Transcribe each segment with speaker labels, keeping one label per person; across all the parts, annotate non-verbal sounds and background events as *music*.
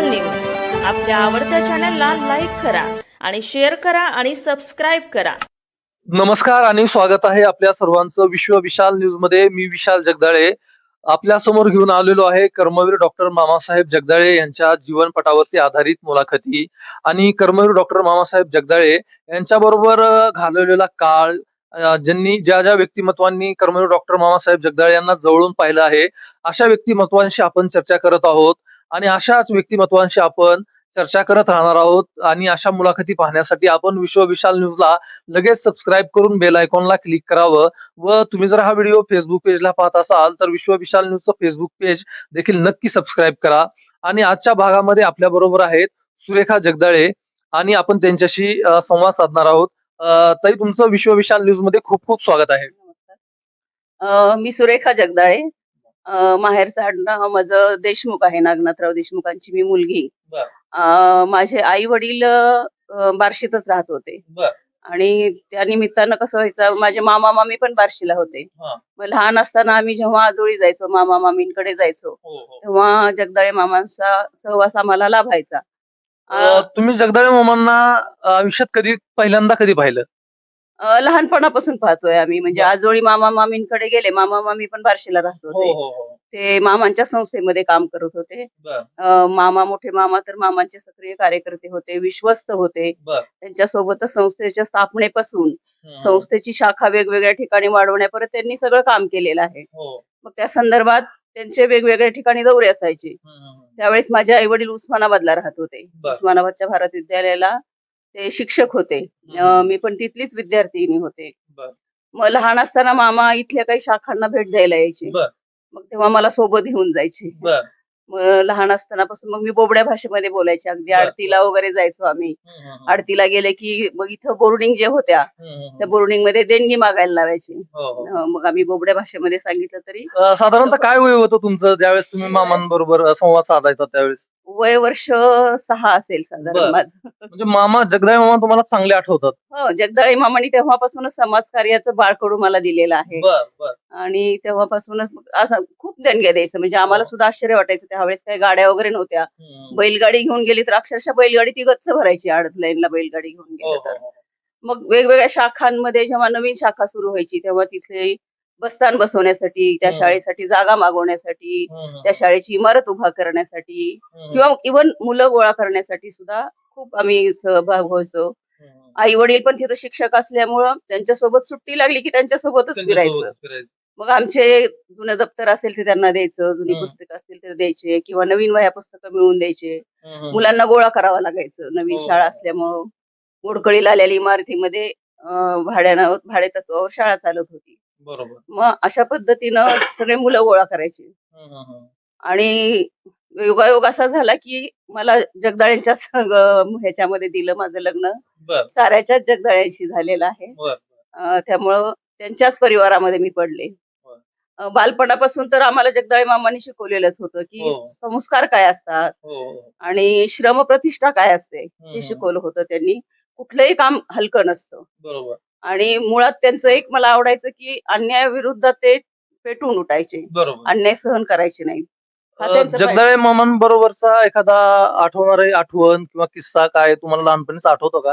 Speaker 1: विशाल news आपल्या आवडत्या चॅनलला लाईक करा आणि शेअर करा आणि सबस्क्राईब करा.
Speaker 2: नमस्कार आणि स्वागत आहे आपल्या सर्वांचं विश्व विशाल न्यूजमध्ये. मी विशाल जगदाळे. आपल्यासमोर घेऊन आलेलो आहे कर्मवीर डॉक्टर मामासाहेब जगदाळे यांच्या जीवनपटावरती आधारित मुलाखती. आणि कर्मवीर डॉक्टर मामासाहेब जगदाळे यांच्या बरोबर घालवलेला काळ ज्यांनी ज्या ज्या व्यक्तिमत्वांनी कर्मवीर डॉक्टर मामासाहेब जगदाळे यांना जवळून पाहिलं आहे अशा व्यक्तिमत्वांशी आपण चर्चा करत आहोत. आणि अशाच व्यक्तिमत्वांशी आपण चर्चा करत राहणार आहोत. आणि अशा मुलाखती पाहण्यासाठी आपण विश्व विशाल न्यूजला लगेच सबस्क्राईब करून बेल आयकॉनला क्लिक करावं. व तुम्ही जर हा व्हिडिओ फेसबुक पेजला पाहत असाल तर विश्व विशाल न्यूजचं फेसबुक पेज देखील नक्की सबस्क्राईब करा. आणि आजच्या भागामध्ये आपल्या बरोबर आहेत सुरेखा जगदाळे आणि आपण त्यांच्याशी संवाद साधणार आहोत. तरी ताई तुमचं विश्व विशाल न्यूजमध्ये खूप खूप स्वागत आहे.
Speaker 3: मी सुरेखा जगदाळे. माहेरचं आडनाव माझं देशमुख आहे नागनाथराव देशमुखांची मी मुलगी. माझे आई वडील बार्शीतच राहत होते. आणि त्या निमित्तानं कसं व्हायचं माझे मामा मामी पण बार्शीला होते.
Speaker 2: हा.
Speaker 3: मग लहान असताना आम्ही जेव्हा आजोळी जायचो मामा मामींकडे जायचो तेव्हा जगदाळे मामांचा सहवास आम्हाला लाभायचा.
Speaker 2: तुम्ही जगदाळे मामांना आयुष्यात कधी पहिल्यांदा कधी पाहिलं?
Speaker 3: लहानपणापासून पाहतोय आम्ही. म्हणजे. आजोळी मामा मामींकडे गेले मामा मामी पण बार्शीला राहत होते.
Speaker 2: हो
Speaker 3: ते मामांच्या संस्थेमध्ये काम करत होते. मामा मोठे मामा तर मामांचे सक्रिय कार्यकर्ते होते विश्वस्त होते. त्यांच्यासोबतच संस्थेच्या स्थापनेपासून संस्थेची शाखा वेगवेगळ्या ठिकाणी वाढवण्यापर्यंत त्यांनी सगळं काम केलेलं आहे.
Speaker 2: हो.
Speaker 3: मग त्या संदर्भात त्यांचे वेगवेगळ्या ठिकाणी दौरे असायचे. त्यावेळेस माझे आई वडील उस्मानाबादला राहत होते. उस्मानाबादच्या भारत विद्यालयाला ते शिक्षक होते. अ, मी पण तिथलीच विद्यार्थिनी होते.
Speaker 2: बर.
Speaker 3: मग लहान असताना मामा इथल्या काही शाखांना भेट द्यायला यायचे.
Speaker 2: बर.
Speaker 3: मग तेव्हा मला सोबत घेऊन जायचे.
Speaker 2: बर.
Speaker 3: लहान असतानापासून मग मी बोबड्या भाषेमध्ये बोलायचे. अगदी. आरतीला वगैरे जायचो आम्ही. आरतीला गेले की मग इथं बोर्डिंग जे होत्या त्या बोर्डिंगमध्ये देणगी मागायला लावायची.
Speaker 2: हो, हो.
Speaker 3: मग आम्ही बोबड्या भाषेमध्ये सांगितलं तरी
Speaker 2: साधारणतः काय वय होतं तुमचं? ज्यावेळेस तुम्ही मामांबरोबर संवाद साधायचा त्यावेळेस?
Speaker 3: वय वर्ष सहा असेल. साधारण माझं.
Speaker 2: म्हणजे मामा जगदाळे मामा तुम्हाला चांगले आठवतात.
Speaker 3: हो जगदाळे मामाने तेव्हापासूनच समाजकार्याचं बाळकडू मला दिलेलं आहे. आणि तेव्हापासूनच खूप देणग्या द्यायचं म्हणजे आम्हाला सुद्धा आश्चर्य वाटायचं. त्यावेळेस काही गाड्या वगैरे नव्हत्या. बैलगाडी घेऊन गेली तर अक्षरशः बैलगाडी ती गच्च भरायची आडत लाईनला बैलगाडी घेऊन
Speaker 2: हो,
Speaker 3: गेली तर.
Speaker 2: हो, हो.
Speaker 3: मग वेगवेगळ्या शाखांमध्ये जेव्हा नवीन शाखा सुरू व्हायची तेव्हा तिथे बसस्थान बसवण्यासाठी त्या. शाळेसाठी जागा मागवण्यासाठी त्या शाळेची इमारत उभा करण्यासाठी किंवा इव्हन मुलं गोळा करण्यासाठी सुद्धा खूप आम्ही सहभाग व्हायचो. आई वडील पण तिथं शिक्षक असल्यामुळं त्यांच्यासोबत सुट्टी लागली की त्यांच्यासोबतच फिरायचं.
Speaker 2: त्यांच्यासोबत फिरायचं.
Speaker 3: मग आमचे जुनं दप्तर असेल ते त्यांना द्यायचं जुनी
Speaker 2: हम्म.
Speaker 3: पुस्तकं असतील ते द्यायचे किंवा नवीन वह्या पुस्तकं मिळवून द्यायचे.
Speaker 2: हम्म,
Speaker 3: मुलांना गोळा करावा लागायचं नवीन
Speaker 2: हो.
Speaker 3: शाळा असल्यामुळं. मोडकळीला आलेल्या इमारतीमध्ये अं, भाड्यानं भाडे तत्वावर शाळा चालत होती.
Speaker 2: बरोबर.
Speaker 3: मग अशा पद्धतीनं सगळे मुलं गोळा करायचे.
Speaker 2: हम्म, हम्म, हम्म.
Speaker 3: आणि योगायोग असा झाला की मला जगदाळ्यांच्या संग ह्याच्यामध्ये दिलं माझं लग्न.
Speaker 2: बर.
Speaker 3: साऱ्याच्याच जगदाळ्यांशी झालेलं आहे.
Speaker 2: बर.
Speaker 3: अं, त्यामुळं त्यांच्याच परिवारामध्ये मी पडले. बालपणापासून तर आम्हाला जगदाळे मामांनी शिकवलेलंच होतं की
Speaker 2: हो.
Speaker 3: संस्कार काय असतात
Speaker 2: हो हो.
Speaker 3: आणि श्रमप्रतिष्ठा काय असते. हे शिकवलं होतं त्यांनी. कुठलंही काम हलकं नसतं.
Speaker 2: बरोबर.
Speaker 3: आणि मुळात त्यांचं एक मला आवडायचं की अन्यायाविरुद्ध ते पेटून उठायचे. अन्याय सहन करायचे नाही.
Speaker 2: जगदाळे मामांबरोबरचा एखादा आठवणारे आठवण किंवा किस्सा काय तुम्हाला लहानपणीच आठवतो का?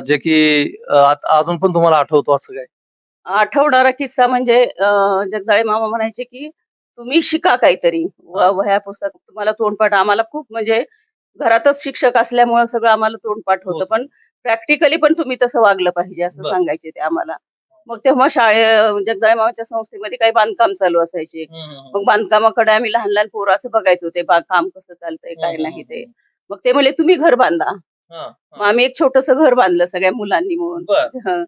Speaker 2: जे की अजून पण तुम्हाला आठवतो असं काय?
Speaker 3: आठवणारा किस्सा म्हणजे जगदाळे मामा म्हणायचे की तुम्ही शिका काहीतरी. वह्या पुस्तक तुम्हाला तोंडपाठ. आम्हाला खूप म्हणजे घरातच शिक्षक असल्यामुळे सगळं आम्हाला तोंडपाठ होतं. पण प्रॅक्टिकली पण तुम्ही तसं वागलं पाहिजे असं. सांगायचे ते आम्हाला. मग तेव्हा शाळे जगदाळे मामाच्या संस्थेमध्ये काही बांधकाम चालू असायचे. मग बांधकामाकडे आम्ही लहान लहान पोरं असं बघायचो ते काम कसं चालतंय काय नाही ते. मग ते म्हणले तुम्ही घर बांधा. मग आम्ही एक छोटस घर बांधलं सगळ्या मुलांनी हं.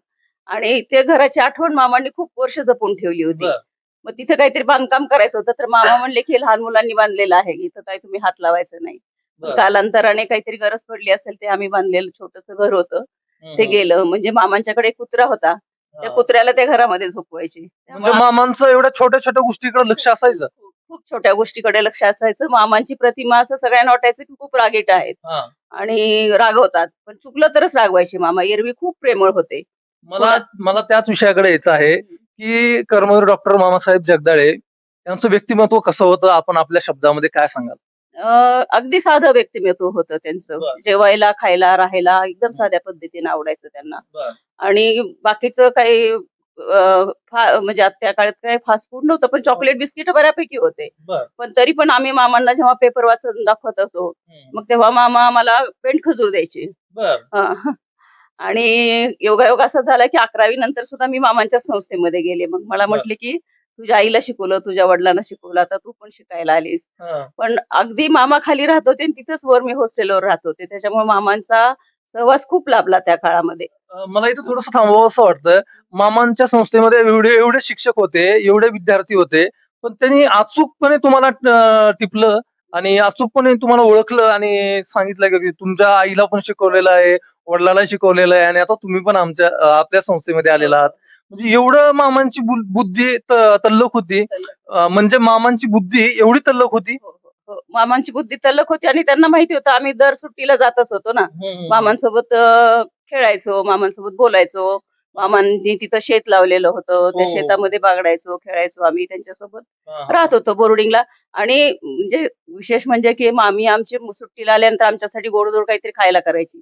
Speaker 3: आणि ते घराची आठवण मामांनी खूप वर्ष जपून ठेवली होती.
Speaker 2: बर.
Speaker 3: मग तिथे काहीतरी बांधकाम करायचं होतं तर मामा म्हणले की हे लहान मुलांनी बांधलेलं आहे इथं काही तुम्ही हात लावायचं नाही.
Speaker 2: बर.
Speaker 3: कालांतराने काहीतरी गरज पडली असेल ते आम्ही बांधलेलं छोटस घर होतं.
Speaker 2: हम्म,
Speaker 3: ते
Speaker 2: हम्म.
Speaker 3: गेलं. म्हणजे मामांच्याकडे एक कुत्रा होता. त्या
Speaker 2: हा.
Speaker 3: कुत्र्याला त्या घरामध्ये झोपवायचे.
Speaker 2: म्हणजे
Speaker 3: त्यामुळे
Speaker 2: मामांचं एवढ्या छोट्या छोट्या गोष्टीकडे लक्ष असायचं?
Speaker 3: खूप खूप छोट्या गोष्टीकडे लक्ष असायचं. मामांची प्रतिमा असं सगळ्यांना वाटायचं की खूप रागीट आहेत.
Speaker 2: हा.
Speaker 3: आणि रागवतात. पण चुकलं तरच रागवायचे मामा. एरवी खूप प्रेमळ होते.
Speaker 2: मला मला त्याच विषयाकडे यायचं आहे की कर्मवीर डॉक्टर मामासाहेब जगदाळे यांचं व्यक्तिमत्व कसं होतं? आपण आपल्या शब्दामध्ये काय सांगाल?
Speaker 3: अं, अगदी साधं व्यक्तिमत्व होतं त्यांचं.
Speaker 2: बरं.
Speaker 3: जेवायला खायला राहायला एकदम साध्या पद्धतीने आवडायचं त्यांना.
Speaker 2: बरं.
Speaker 3: आणि बाकीचं काही अं, फा- म्हणजे आता त्या काळात काही फास्ट फूड नव्हतं पण चॉकलेट बिस्किट बऱ्यापैकी होते.
Speaker 2: बर.
Speaker 3: पण तरी पण आम्ही मामांना जेव्हा पेपर वाचून दाखवत होतो मग तेव्हा मामा आम्हाला पेंट खजूर द्यायचे. हा. आणि योगायोग असा झाला की अकरावी नंतर सुद्धा मी मामांच्या संस्थेमध्ये गेले. मग मला म्हटले की तुझ्या आईला शिकवलं तुझ्या वडिलांना शिकवलं आता तू पण शिकायला आलीस. पण अगदी मामा खाली राहत होते आणि तिथंच वर मी हॉस्टेलवर राहत होते. त्याच्यामुळे मामांचा सहवास खूप लाभला त्या काळामध्ये.
Speaker 2: मला इथं थोडस थांबवावं असं वाटतं मामांच्या संस्थेमध्ये एवढे एवढे शिक्षक होते एवढे विद्यार्थी होते पण त्यांनी अचूकपणे तुम्हाला टिपलं आणि अचूकपणे तुम्हाला ओळखलं आणि सांगितलं की तुमच्या आईला पण शिकवलेलं आहे वडिलाला शिकवलेलं आहे आणि आता तुम्ही पण आमच्या आपल्या संस्थेमध्ये आलेला आहात. म्हणजे एवढं मामांची बुद्धी त- तल्लख होती. म्हणजे मामांची बुद्धी एवढी तल्लख होती?
Speaker 3: हो, हो. मामांची बुद्धी तल्लख होती आणि त्यांना माहिती होतं आम्ही दर सुट्टीला जातच होतो ना. मामांसोबत खेळायचो मामांसोबत बोलायचो. मामांनी तिथं शेत लावलेलं होतं त्या
Speaker 2: हो.
Speaker 3: शेतामध्ये बागडायचो खेळायचो आम्ही त्यांच्यासोबत
Speaker 2: हा.
Speaker 3: राहत होतो बोर्डिंगला आणि म्हणजे विशेष म्हणजे की मामी आमची सुट्टीला आल्यानंतर आमच्यासाठी गोडधोड काहीतरी खायला करायची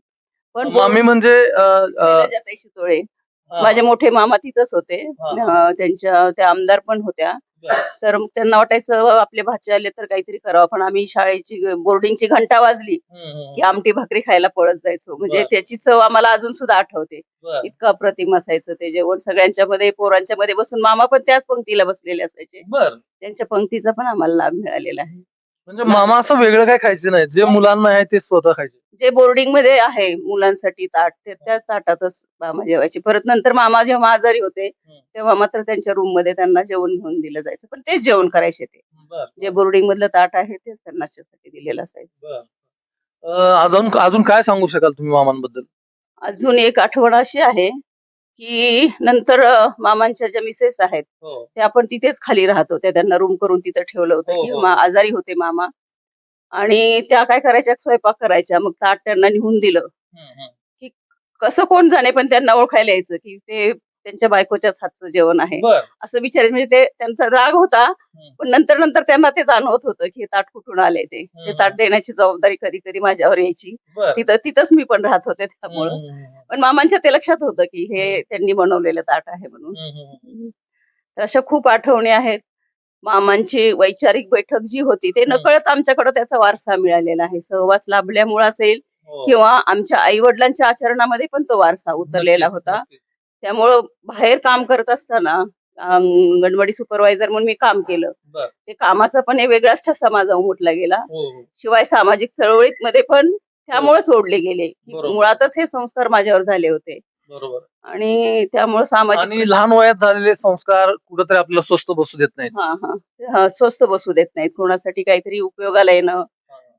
Speaker 3: पण
Speaker 2: मामी म्हणजे अं, अं,
Speaker 3: शैलजाताई शितोळे माझे मोठे मामा तिथंच होते
Speaker 2: हा.
Speaker 3: अं, त्यांच्या त्या आमदार पण होत्या. तर त्यांना वाटायचं आपले भाचे आले तर काहीतरी करावं. पण आम्ही शाळेची बोर्डिंगची घंटा वाजली की आमटी भाकरी खायला पळत जायचो. म्हणजे. त्याची चव आम्हाला अजून सुद्धा आठवते. इतकं अप्रतिम असायचं ते जेवण. सगळ्यांच्या मध्ये पोरांच्या मध्ये बसून मामा पण त्याच पंक्तीला बसलेले असायचे.
Speaker 2: बरं.
Speaker 3: त्यांच्या पंक्तीचा पण आम्हाला लाभ मिळालेला आहे.
Speaker 2: म्हणजे मामा असं वेगळं काय खायचे नाही. जे मुलांना आहे ते स्वतः खायचे.
Speaker 3: जे बोर्डिंगमध्ये आहे मुलांसाठी ताट ते त्या ताटातच मामा जेवायचे. परत नंतर मामा जेव्हा आजारी होते तेव्हा मात्र त्यांच्या रूममध्ये त्यांना जेवण घेऊन दिलं जायचं. पण तेच जेवण करायचे ते.
Speaker 2: बर.
Speaker 3: जे बोर्डिंग मधलं ताट आहे तेच त्यांना त्याच्यासाठी दिलेलं असायचं.
Speaker 2: बर. अं, अजून अजून काय सांगू शकाल तुम्ही मामांबद्दल?
Speaker 3: अजून एक आठवण अशी आहे की नंतर मामांच्या ज्या मिसेस आहेत
Speaker 2: हो.
Speaker 3: त्या आपण तिथेच खाली राहत. होत्या त्यांना रूम करून तिथं ठेवलं होतं
Speaker 2: हो,
Speaker 3: की
Speaker 2: हो.
Speaker 3: मा- आजारी होते मामा. आणि त्या काय करायच्या? स्वयंपाक करायच्या. मग ताट त्यांना निघून दिलं.
Speaker 2: हम्म.
Speaker 3: कसं कोण जाणे पण त्यांना ओळखायला यायचं की ते त्यांच्या बायकोच्याच हातचं जेवण आहे.
Speaker 2: बर.
Speaker 3: असं विचारायचं म्हणजे ते त्यांचा राग होता पण नंतर नंतर त्यांना ते जाणवत होतं की हे ताट कुठून आले ते.
Speaker 2: हम्म.
Speaker 3: ताट देण्याची जबाबदारी कधी कधी माझ्यावर यायची.
Speaker 2: बर.
Speaker 3: तिथं तिथंच मी पण राहत होते त्यामुळं. पण मामांच्या ते लक्षात होतं की हे त्यांनी बनवलेलं ताट आहे म्हणून. तर अशा खूप आठवणी आहेत. मामांची वैचारिक बैठक जी होती ते. नकळत आमच्याकडे त्याचा वारसा मिळालेला आहे. सहवास लाभल्यामुळे असेल
Speaker 2: हो.
Speaker 3: किंवा आमच्या आई वडिलांच्या आचरणामध्ये पण तो वारसा उतरलेला होता. त्यामुळं बाहेर काम करत असताना अंगणवाडी सुपरवायझर म्हणून मी काम केलं. ते कामाचा पण एक वेगळाच ठसा माझा उमटला गेला.
Speaker 2: हो हो.
Speaker 3: शिवाय सामाजिक चळवळीत मध्ये पण त्यामुळे सोडले गेले. मुळातच हे संस्कार माझ्यावर झाले होते.
Speaker 2: बरोबर.
Speaker 3: आणि त्यामुळे सामाजिक
Speaker 2: आणि लहान वयात झालेले संस्कार कुठेतरी आपल्याला स्वस्त बसू देत नाहीत.
Speaker 3: हा हा. हा, स्वस्त बसू देत नाहीत. कोणासाठी काहीतरी उपयोगाला येणं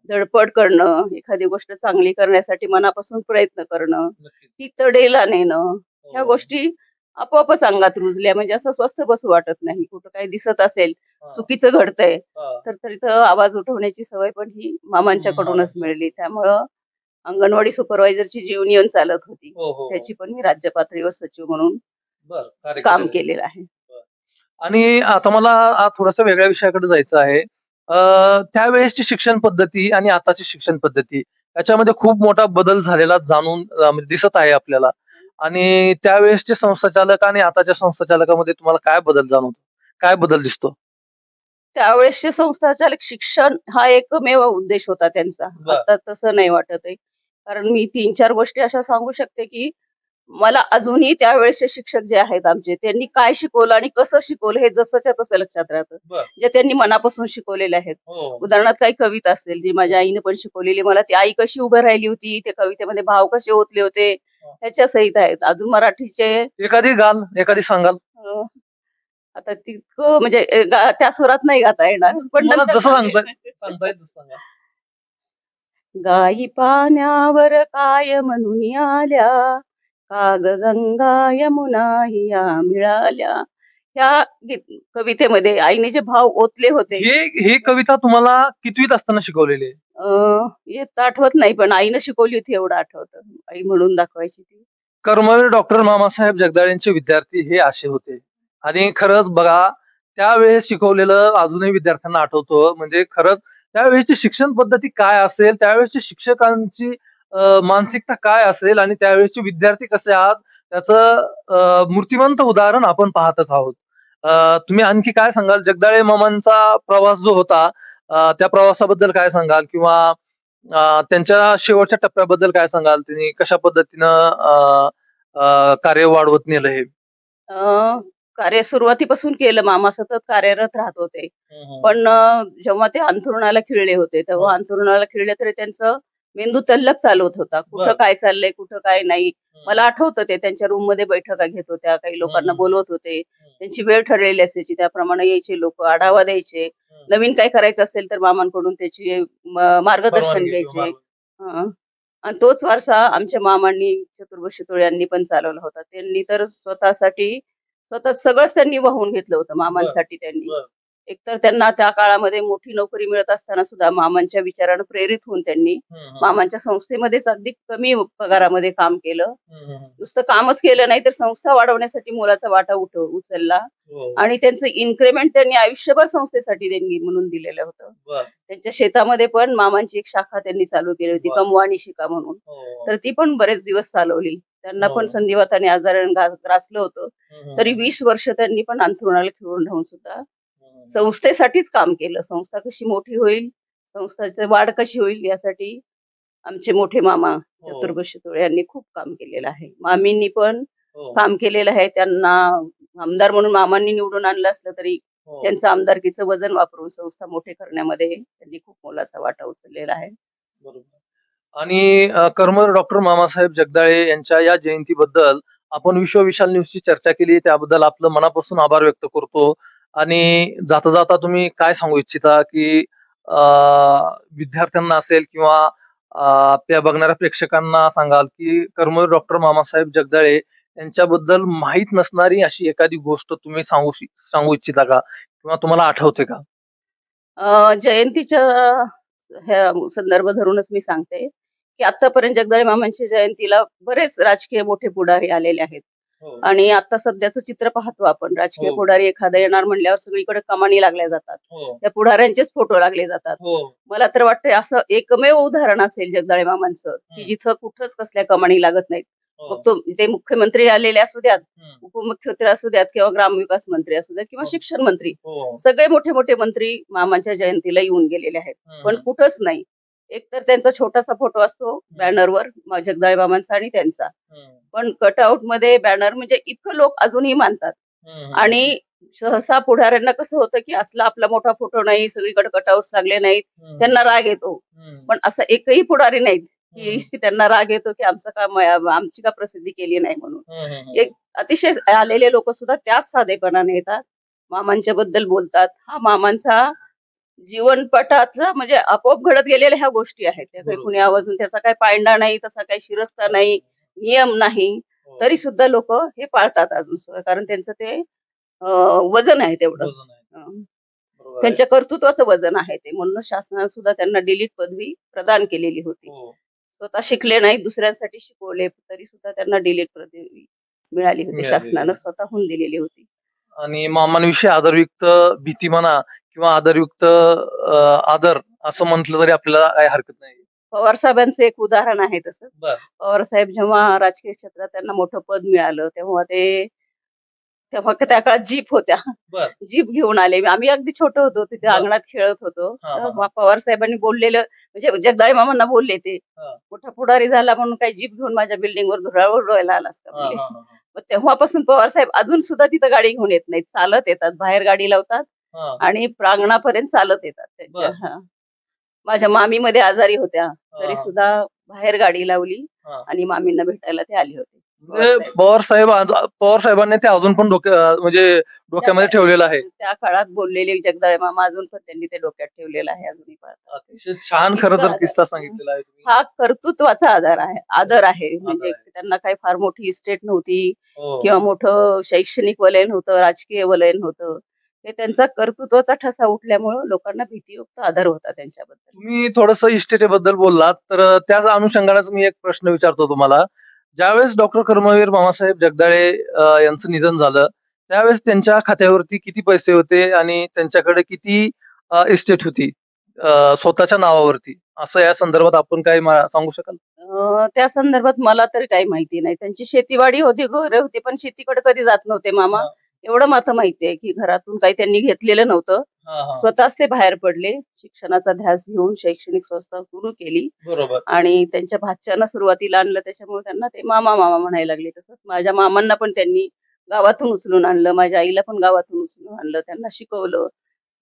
Speaker 3: धडपड करणं एखादी गोष्ट चांगली करण्यासाठी मनापासून प्रयत्न करणं ती तडेला नेणं ह्या
Speaker 2: हो.
Speaker 3: गोष्टी आपोआपच अंगात रुजल्या. म्हणजे असं स्वस्त बसू वाटत नाही. कुठं काही दिसत असेल चुकीचं घडतंय. तर तर इथं आवाज उठवण्याची सवय पण ही मामांच्याकडूनच मिळली. त्यामुळं अंगणवाडी सुपरवायझरची जी युनियन चालत होती
Speaker 2: हो हो
Speaker 3: त्याची पण मी राज्य पातळीवर सचिव म्हणून काम
Speaker 2: केलेलं.
Speaker 3: आहे.
Speaker 2: आणि आता मला थोडस वेगळ्या विषयाकडे जायचं आहे. त्यावेळेसची शिक्षण पद्धती आणि आताची शिक्षण पद्धती याच्यामध्ये खूप मोठा बदल झालेला जाणून म्हणजे दिसत आहे आपल्याला. आणि त्यावेळेसचे संस्थाचालक आणि आताच्या संस्थाचालकामध्ये तुम्हाला काय बदल जाणवतो? काय बदल दिसतो?
Speaker 3: त्यावेळेसचे संस्थाचालक शिक्षण हा एकमेव उद्देश होता त्यांचा. आता तसं नाही वाटत आहे. कारण मी तीन चार गोष्टी अशा सांगू शकते की मला अजूनही त्यावेळेसचे शिक्षक जे आहेत आमचे त्यांनी काय शिकवलं आणि कसं शिकवलं हे जसंच्या तसं लक्षात राहतं. जे त्यांनी मनापासून शिकवलेले आहेत.
Speaker 2: हो.
Speaker 3: उदाहरणार्थ काही कविता असेल जी माझ्या आईने पण शिकवलेली मला ती आई कशी उभी राहिली होती त्या कवितेमध्ये भाव कसे ओतले होते ह्याच्या सहित आहेत. अजून मराठीचे
Speaker 2: एखादी गाल एखादी सांगाल.
Speaker 3: अं, आता तितकं म्हणजे अं, गा- त्या स्वरात नाही गाता येणार पण
Speaker 2: तुम्हाला
Speaker 3: नंतर
Speaker 2: जसं सांगा.
Speaker 3: गायी पाण्यावर काय म्हणून आल्या काग गंगा यमुना हिया मिळाल्या. ह्या गीत- कवितेमध्ये आईने जे भाव ओतले होते.
Speaker 2: हे ही कविता तुम्हाला कितवीत असताना शिकवलेली आहे?
Speaker 3: अं, येत आठवत नाही पण आईनं शिकवली होती एवढं आठवतं. आई म्हणून दाखवायची ती.
Speaker 2: कर्मवीर डॉक्टर मामासाहेब जगदाळेंचे विद्यार्थी हे असे होते. आणि खरंच बघा त्यावेळेस शिकवलेलं अजूनही विद्यार्थ्यांना आठवतं म्हणजे खरंच त्यावेळेची शिक्षण पद्धती काय असेल त्यावेळेची शिक्षकांची अ, मानसिकता काय असेल आणि त्यावेळेचे विद्यार्थी कसे आहात त्याचं अ, मूर्तिमंत उदाहरण आपण पाहतच आहोत. तुम्ही आणखी काय सांगाल? जगदाळे मामांचा प्रवास जो होता त्या प्रवासाबद्दल काय सांगाल? किंवा त्यांच्या शेवटच्या टप्प्याबद्दल काय सांगाल? त्यांनी कशा पद्धतीनं कार्य वाढवत नेलं हे?
Speaker 3: कार्य सुरुवातीपासून केलं. मामा सतत कार्यरत राहत होते. पण जेव्हा ते अंथरुणाला खिळले होते तेव्हा अंथरुणाला खिळले तरी त्यांचं मेंदू तल्लक चालवत होता. कुठं
Speaker 2: बरं.
Speaker 3: काय चाललंय कुठं काय नाही. मला आठवतं ते त्यांच्या रूममध्ये बैठका घेत होत्या. काही लोकांना
Speaker 2: हम्म.
Speaker 3: बोलवत होते. त्यांची वेळ ठरलेली असायची. त्याप्रमाणे यायचे लोक आढावा द्यायचे. नवीन काय करायचं असेल तर मामांकडून त्याची म- मार्गदर्शन घ्यायचे. हं. आणि तोच वारसा आमच्या मामांनी चतुर्भुज यांनी पण चालवला होता. त्यांनी तर स्वतःसाठी स्वतः सगळंच त्यांनी वाहून घेतलं होतं मामांसाठी त्यांनी. एकतर त्यांना त्या काळामध्ये मोठी नोकरी मिळत असताना सुद्धा मामांच्या विचारानं प्रेरित होऊन त्यांनी मामांच्या संस्थेमध्येच अगदी कमी पगारामध्ये काम केलं नुसतं कामच केलं नाही तर संस्था वाढवण्यासाठी मोलाचा वाटा उठ उचलला
Speaker 2: हो.
Speaker 3: आणि त्यांचं इन्क्रिमेंट त्यांनी आयुष्यभर संस्थेसाठी देणगी म्हणून दिलेलं होतं. त्यांच्या शेतामध्ये पण मामांची एक शाखा त्यांनी चालू केली होती. कमवाणी शिका म्हणून
Speaker 2: हो.
Speaker 3: तर ती पण बरेच दिवस चालवली त्यांना पण
Speaker 2: हो.
Speaker 3: संधिवाताने आजाराने ग्रासलं होतं. तरी वीस वर्ष त्यांनी पण अंथरुणाला खिळून राहून सुद्धा. संस्थेसाठीच काम केलं संस्था कशी मोठी होईल संस्थाची वाढ कशी होईल यासाठी आमचे मोठे मामा
Speaker 2: हो.
Speaker 3: चतुर्भुज शितोळे यांनी खूप काम केलेलं आहे मामींनी पण
Speaker 2: हो.
Speaker 3: काम केलेलं आहे त्यांना आमदार म्हणून मामांनी निवडून आणलं असलं तरी
Speaker 2: हो.
Speaker 3: त्यांचं आमदारकीचं वजन वापरून संस्था मोठे करण्यामध्ये त्यांनी खूप मोलाचा वाटा उचललेला आहे.
Speaker 2: आणि अ, कर्मवीर डॉक्टर मामासाहेब जगदाळे यांच्या या जयंतीबद्दल आपण विश्व विशाल न्यूजची चर्चा केली त्याबद्दल आपलं मनापासून आभार व्यक्त करतो आणि जाता जाता तुम्ही काय सांगू इच्छिता की अ, विद्यार्थ्यांना असेल किंवा आपल्या बघणाऱ्या प्रेक्षकांना सांगाल की कर्मवीर डॉक्टर मामासाहेब जगदाळे यांच्याबद्दल माहीत नसणारी अशी एखादी गोष्ट तुम्ही सांगू सांगू इच्छिता का? किंवा तुम्हाला आठवते का?
Speaker 3: जयंतीच्या ह्या संदर्भ धरूनच मी सांगते की आतापर्यंत जगदाळे मामांच्या जयंतीला बरेच राजकीय मोठे पुढारी आलेले आहेत. आणि आता सध्याचं चित्र पाहतो आपण राजकीय
Speaker 2: हो.
Speaker 3: पुढारी एखादा येणार म्हणल्यावर सगळीकडे कमानी लागल्या जातात
Speaker 2: हो
Speaker 3: त्या पुढाऱ्यांचेच फोटो लागले जातात
Speaker 2: हो
Speaker 3: मला तर वाटतंय असं एकमेव उदाहरण असेल जगदाळे मामांचं की. जिथं कुठंच कसल्या कमानी लागत नाहीत
Speaker 2: हो.
Speaker 3: मग तो ते मुख्यमंत्री आलेले असू द्यात. उपमुख्यमंत्री असू द्यात किंवा ग्रामविकास मंत्री असू द्यात किंवा
Speaker 2: हो.
Speaker 3: शिक्षण मंत्री
Speaker 2: हो
Speaker 3: सगळे मोठे मोठे मंत्री मामांच्या जयंतीला येऊन गेलेले आहेत पण. कुठंच नाही एक तर त्यांचा छोटासा फोटो असतो बॅनरवर जगदाळे मामांचा आणि त्यांचा. पण कटआउटमध्ये बॅनर म्हणजे इतकं लोक अजूनही मानतात. आणि सहसा पुढाऱ्यांना कसं होतं की असला आपला मोठा फोटो नाही सगळीकडे कटआउट लागले नाहीत. त्यांना राग येतो. पण असं एकही पुढारी नाहीत. की त्यांना राग येतो की आमचं काम आमची का प्रसिद्धी केली नाही म्हणून. एक अतिशय आलेले लोक सुद्धा त्याच साधेपणाने येतात मामांच्या बद्दल बोलतात हा मामांचा जीवनपटातला म्हणजे आपोआप घडत गेलेल्या ह्या गोष्टी आहेत त्या काही. कुणी आवाजून त्याचा काही पायंडा नाही तसा काही शिरस्ता नाही नियम नाही
Speaker 2: हो.
Speaker 3: तरी सुद्धा लोक हे पाळतात अजून कारण त्यांचं ते वजन आहे तेवढं. त्यांच्या कर्तृत्वाचं वजन आहे ते म्हणून शासनाने सुद्धा त्यांना डिलीट पदवी प्रदान केलेली होती
Speaker 2: हो.
Speaker 3: स्वतः शिकले नाही दुसऱ्यांसाठी शिकवले तरी सुद्धा त्यांना डिलीट पदवी मिळाली होती. शासनानं स्वतःहून दिलेली होती
Speaker 2: आणि मामांविषयी आदरयुक्त भीती म्हणा किंवा आदरयुक्त आदर असं म्हटलं तरी आपल्याला काही हरकत नाही
Speaker 3: पवार साहेबांचं एक उदाहरण आहे
Speaker 2: बर.
Speaker 3: पवार साहेब जेव्हा राजकीय क्षेत्रात त्यांना मोठं पद मिळालं तेव्हा ते तेव्हा त्या काळात जीप होत्या. जीप घेऊन आले आम्ही अगदी छोट होतो तिथे. अंगणात खेळत होतो पवार साहेबांनी बोललेलं म्हणजे जगदाळे मामांना बोलले ते. मोठा पुढारी झाला म्हणून काही जीप घेऊन माझ्या बिल्डिंग वर धुरावर डोळायला आलास का
Speaker 2: हा,
Speaker 3: बोलले.
Speaker 2: हा, हा,
Speaker 3: मग तेव्हापासून पवार साहेब अजून सुद्धा तिथं गाडी घेऊन येत नाहीत चालत येतात बाहेर गाडी लावतात आणि प्रांगणापर्यंत चालत येतात त्यांच्या. हा. माझ्या मामीमध्ये आजारी होत्या तरी. सुद्धा बाहेर गाडी लावली. आणि मामींना भेटायला ते आली होती
Speaker 2: म्हणजे पवार साहेब पवार साहेबांनी ते अजून पण डोक्या म्हणजे डोक्यामध्ये ठेवलेलं आहे
Speaker 3: त्या काळात बोललेले जगदाळे मामा अजून पण त्यांनी ते डोक्यात ठेवलेलं आहे अजूनही
Speaker 2: छान खरं तर
Speaker 3: किस्सा.
Speaker 2: सांगितलेला आहे
Speaker 3: हा कर्तृत्वाचा आधार आहे आदर आहे म्हणजे. त्यांना काही फार मोठी इस्टेट नव्हती
Speaker 2: हो.
Speaker 3: किंवा मोठं शैक्षणिक वलय नव्हतं राजकीय वलय नव्हतं ते त्यांचा कर्तृत्वाचा ठसा उठल्यामुळं लोकांना भीतीयुक्त आदर होता त्यांच्याबद्दल.
Speaker 2: तुम्ही थोडस इस्टेटेबद्दल बोललात तर त्याच अनुषंगानेच मी एक प्रश्न विचारतो तुम्हाला. ज्यावेळेस डॉक्टर कर्मवीर मामासाहेब जगदाळे यांचं निधन झालं त्यावेळेस त्यांच्या खात्यावरती किती पैसे होते आणि त्यांच्याकडे किती इस्टेट होती स्वतःच्या नावावरती? असं या संदर्भात आपण काय सांगू शकाल?
Speaker 3: त्या संदर्भात मला तरी काही माहिती नाही. त्यांची शेतीवाडी होती घरे होती पण शेतीकडे कधी जात नव्हते मामा. एवढं मात्र माहितीये की घरातून काही त्यांनी घेतलेलं नव्हतं. स्वतःच ते बाहेर पडले. शिक्षणाचा ध्यास घेऊन शैक्षणिक संस्था सुरू केली.
Speaker 2: बरोबर.
Speaker 3: आणि त्यांच्या भाच्यानं सुरुवातीला आणलं. त्याच्यामुळे त्यांना ते मामा मामा म्हणायला लागले. तसंच माझ्या मामांना पण त्यांनी गावातून उचलून आणलं. माझ्या आईला पण गावातून उचलून आणलं. त्यांना शिकवलं.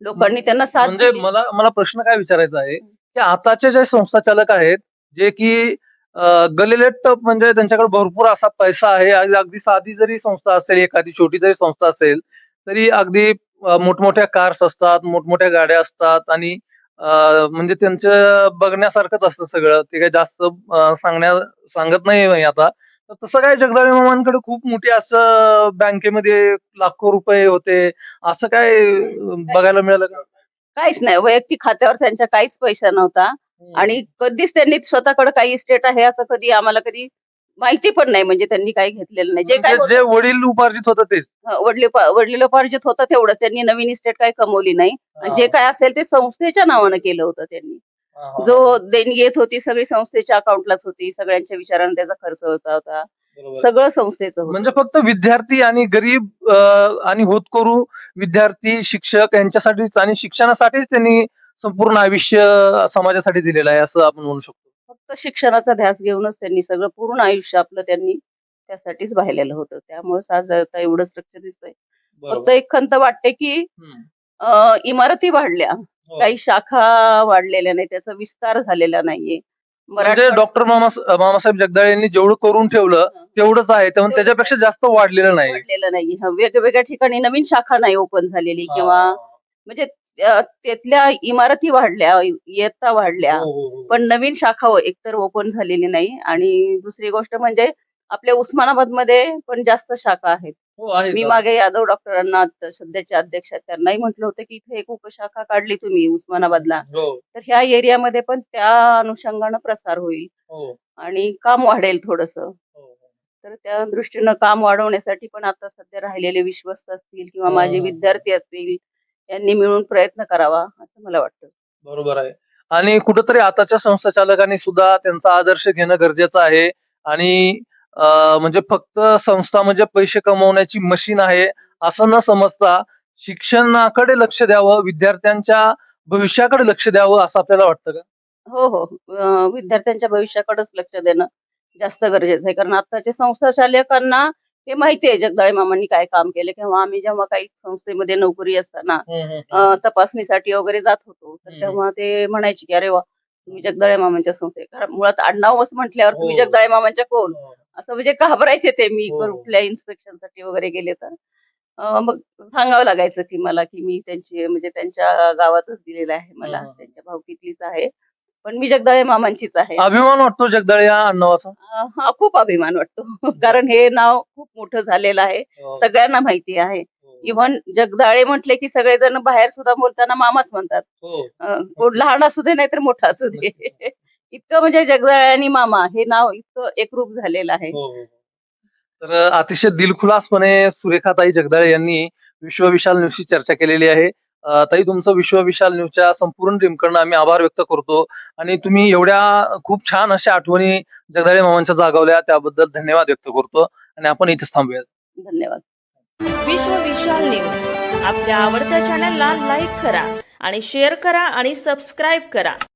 Speaker 3: लोकांनी त्यांना साथ
Speaker 2: म्हणजे. मला मला प्रश्न काय विचारायचा आहे? की आताचे जे संस्थाचालक आहेत जे की गलेलेट म्हणजे त्यांच्याकडे भरपूर असा पैसा आहे. आणि अगदी साधी जरी संस्था असेल एखादी छोटी जरी संस्था असेल तरी अगदी मोठमोठ्या कार्स असतात मोठमोठ्या गाड्या असतात आणि म्हणजे त्यांचं बघण्यासारखंच असतं सगळं. ते काही जास्त सांगण्या सांगत नाही आता. तर तसं काय जगदाळे मामांकडे खूप मोठी असं बँकेमध्ये लाखो रुपये होते. असं काय बघायला मिळालं का?
Speaker 3: काहीच नाही. वैयक्तिक खात्यावर त्यांच्या काहीच पैसा नव्हता. आणि कधीच त्यांनी स्वतःकडे काही इस्टेट आहे असं कधी आम्हाला कधी माहिती पण नाही. म्हणजे त्यांनी काही घेतलेलं नाही. जे काय
Speaker 2: म्हणजे जे वडील उपार्जित होतं तेच.
Speaker 3: वडील वडिलोपार्जित होतं तेवढं त्यांनी नवीन इस्टेट काही कमवली नाही. आणि जे काय असेल ते संस्थेच्या नावानं केलं होतं त्यांनी. जो देणगी येत होती सगळी संस्थेच्या अकाउंटलाच होती. सगळ्यांच्या विचाराने त्याचा खर्च होता होता. सगळं संस्थेचं
Speaker 2: म्हणजे फक्त विद्यार्थी आणि गरीब आणि होतकरू विद्यार्थी शिक्षक यांच्यासाठीच आणि शिक्षणासाठीच त्यांनी संपूर्ण आयुष्य समाजासाठी दिलेलं आहे असं आपण म्हणू शकतो.
Speaker 3: फक्त शिक्षणाचा ध्यास घेऊनच त्यांनी सगळं पूर्ण आयुष्य आपलं त्यांनी त्यासाठीच वाहिलेलं होतं. त्यामुळे आज एवढं स्ट्रक्चर दिसतंय. फक्त एक खंत वाटते की इमारती वाढल्या.
Speaker 2: हो.
Speaker 3: काही शाखा वाढलेल्या नाही त्याचा विस्तार झालेला नाहीये.
Speaker 2: म्हणजे डॉक्टर मामा मामासाहेब जगदाळे यांनी जेवढं करून ठेवलं तेवढंच आहे त्यामुळे त्याच्यापेक्षा जास्त वाढलेलं नाही.
Speaker 3: वाढलेलं नाही वेगवेगळ्या ठिकाणी नवीन शाखा नाही ओपन झालेली किंवा म्हणजे त्यातल्या इमारती वाढल्या इयत्ता वाढल्या.
Speaker 2: हो, हो, हो.
Speaker 3: पण नवीन शाखा एकतर ओपन झालेली नाही. आणि दुसरी गोष्ट म्हणजे आपल्या उस्मानाबादमध्ये पण जास्त शाखा आहेत.
Speaker 2: आहे
Speaker 3: मी? मागे यादव डॉक्टरांना सध्याचे अध्यक्ष आहेत. त्यांनाही म्हटलं होतं की इथे एक उपशाखा काढली तुम्ही उस्मानाबादला. तर ह्या एरियामध्ये पण त्या अनुषंगानं प्रसार होईल. आणि काम वाढेल थोडस. तर त्या दृष्टीनं काम वाढवण्यासाठी पण आता सध्या राहिलेले विश्वस्त असतील किंवा माझे. विद्यार्थी असतील यांनी मिळून प्रयत्न करावा असं मला वाटतं.
Speaker 2: बरोबर आहे. आणि कुठंतरी आताच्या संस्थाचालकांनी सुद्धा त्यांचा आदर्श घेणं गरजेचं आहे. आणि म्हणजे फक्त संस्था म्हणजे पैसे कमवण्याची मशीन आहे असं न समजता शिक्षणाकडे लक्ष द्यावं विद्यार्थ्यांच्या भविष्याकडे लक्ष द्यावं असं आपल्याला वाटतं का?
Speaker 3: हो हो. विद्यार्थ्यांच्या भविष्याकडेच लक्ष देणं जास्त गरजेचं आहे. कारण आताच्या संस्था हे माहिती आहे जगदाळे मामांनी काय काम केलं किंवा आम्ही जेव्हा काही संस्थेमध्ये नोकरी असताना अं, तपासणीसाठी वगैरे जात होतो तर
Speaker 2: हम्म.
Speaker 3: तेव्हा ते म्हणायचे की अरे वा तुम्ही जगदाळे मामांच्या संस्थे कारण मुळात आडनावच म्हटल्यावर तुम्ही
Speaker 2: हो.
Speaker 3: जगदाळे मामांच्या कोण असं म्हणजे घाबरायचे ते मी
Speaker 2: हो.
Speaker 3: कुठल्या इन्स्पेक्शनसाठी वगैरे गेले तर अं, मग सांगावं लागायचं की मला की मी त्यांची म्हणजे त्यांच्या गावातच दिलेलं आहे मला
Speaker 2: हं, हं.
Speaker 3: त्यांच्या भावकीतलीच आहे पण मी जगदाळे मामांचीच आहे.
Speaker 2: अभिमान वाटतो जगदाळे या आडनावाचा
Speaker 3: अं, हा खूप अभिमान वाटतो. *laughs* कारण हे नाव खूप मोठं झालेलं आहे. सगळ्यांना माहिती आहे. इव्हन जगदाळे म्हटले की सगळेजण बाहेर सुद्धा बोलताना मामाच म्हणतात.
Speaker 2: हो.
Speaker 3: अं, कोण लहान असू दे नाहीतर मोठा असू दे. *laughs* इतकं म्हणजे जगदाळे आणि मामा हे नाव इतकं एकरूप झालेलं आहे.
Speaker 2: हो, हो. तर अतिशय दिलखुलासपणे सुरेखाताई जगदाळे यांनी विश्व विशाल न्यूजची चर्चा केलेली आहे. ताई तुमचं विश्व विशाल न्यूजच्या संपूर्ण टीमकडनं आम्ही आभार व्यक्त करतो. आणि तुम्ही एवढ्या खूप छान अशा आठवणी जगदाळे मामांच्या जागवल्या त्याबद्दल धन्यवाद व्यक्त करतो. आणि आपण इथेच थांबूया
Speaker 3: धन्यवाद.
Speaker 1: विश्व विशाल न्यूज. आपल्या आवडत्या चॅनलला लाईक करा आणि शेअर करा आणि सबस्क्राईब करा.